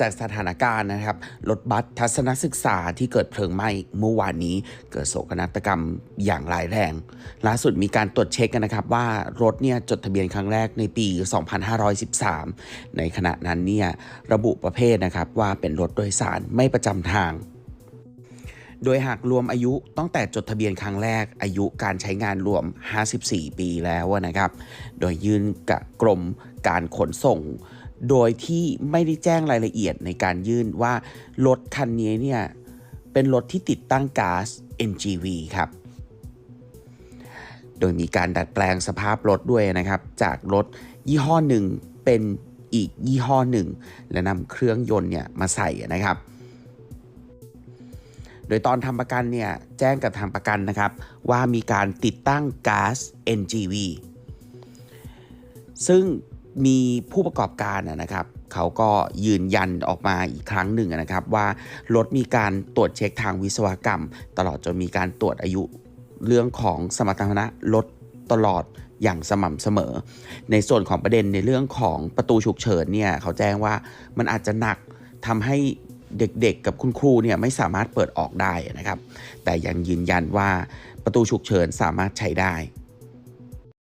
จากสถานการณ์นะครับรถบัสทัศนศึกษาที่เกิดเพลิงไหม้เมื่อวานนี้เกิดโศกนาฏกรรมอย่างร้ายแรง ล่าสุดมีการตรวจเช็คกันนะครับว่ารถเนี่ยจดทะเบียนครั้งแรกในปี 2513 ในขณะนั้นเนี่ยระบุประเภทนะครับว่าเป็นรถโดยสารไม่ประจำทางโดยหากรวมอายุตั้งแต่จดทะเบียนครั้งแรกอายุการใช้งานรวม 54 ปีแล้วนะครับ โดยยื่นกับกรมการขนส่ง โดยที่ไม่ได้แจ้งรายละเอียดในการยื่นว่ารถคันนี้เนี่ยเป็นรถที่ติดตั้งก๊าซ NGV ครับ โดยมีการดัดแปลงสภาพรถด้วยนะครับ จากรถยี่ห้อหนึ่งเป็นอีกยี่ห้อหนึ่ง และนำเครื่องยนต์เนี่ยมาใส่นะครับ โดยตอนทำประกันเนี่ยแจ้งกับทางประกันนะครับ ว่ามีการติดตั้งก๊าซ NGV ซึ่ง มีผู้ประกอบการนะครับเขาก็ยืนยันออกมาอีกครั้งหนึ่งนะครับ ว่ารถมีการตรวจเช็คทางวิศวกรรม ตลอดจนมีการตรวจอายุเรื่องของสมรรถนะรถตลอดอย่างสม่ำเสมอ ในส่วนของประเด็นในเรื่องของประตูฉุกเฉินเนี่ยเขาแจ้งว่ามันอาจจะหนักทำให้เด็กๆ กับคุณครูเนี่ยไม่สามารถเปิดออกได้นะครับ แต่ยังยืนยันว่าประตูฉุกเฉินสามารถใช้ได้